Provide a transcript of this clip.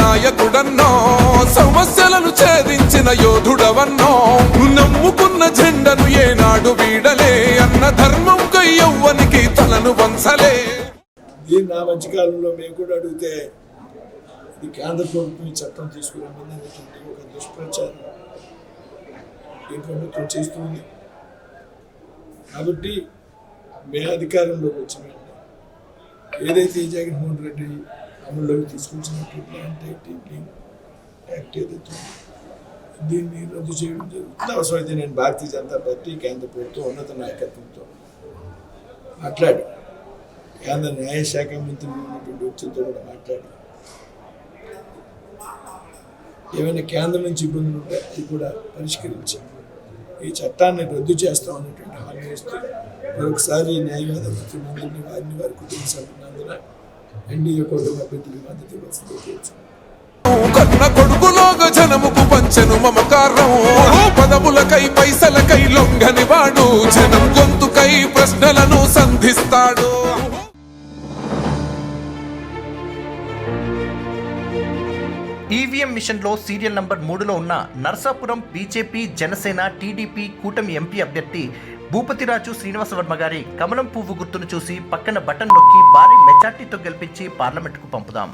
నాయకుడన్నో సమస్యలను ఛేదించిన యోధుడవన్నో నమ్ముకున్న జెండను ఏనాడు వీడలే అన్న ధర్మం ఎవ్వనికి తలను వంచలే. దీన్ని నా మంచి కాలంలో మేము కూడా అడిగితే ఇది కేంద్ర ప్రభుత్వం చట్టం తీసుకురామని అనేటువంటి ఒక దుష్ప్రచారం ఈ ప్రభుత్వం చేస్తుంది. కాబట్టి మే అధికారంలోకి వచ్చిన ఏదైతే జగన్మోహన్ రెడ్డి అమల్లోకి తీసుకొచ్చినటువంటి యాంటీ టీపింగ్ యాక్ట్ ఏదైతే దీన్ని రద్దు చేయడం జరుగుతుంది. అవసరమైతే నేను భారతీయ జనతా పార్టీ కేంద్ర ప్రభుత్వం ఉన్నత నాయకత్వంతో మాట్లాడి కేంద్ర న్యాయశాఖ మంత్రి ఉన్నటువంటి వ్యక్తులతో కూడా మాట్లాడి. ఏమైనా కేంద్రం నుంచి ఇబ్బందులు ఉంటే అది కూడా పరిష్కరించి ఈ చట్టాన్ని రద్దు చేస్తాం అనేటువంటి హామీ ఇస్తూ మరొకసారి న్యాయవాద మంత్రులందరినీ వారిని వారి కుటుంబ సభ్యులందరూ ఎన్డీఏ కూటమి కోరుచున్నాను. కన్న కొడుకులోగా జనముకు పంచెను మమకారం పదవులకై పైసలకై లొంగని వాడు జనం గొంతుకై ప్రశ్నలను సంధిస్తాడు ఈవీఎం మిషన్లో సీరియల్ నంబర్ మూడులో ఉన్న నర్సాపురం బీజేపీ జనసేన టీడీపీ కూటమి ఎంపీ అభ్యర్థి భూపతిరాజు శ్రీనివాసవర్మ గారి కమలం పువ్వు గుర్తును చూసి పక్కన బటన్ నొక్కి భారీ మెజార్టీతో గెలిపించి పార్లమెంటుకు పంపుదాం.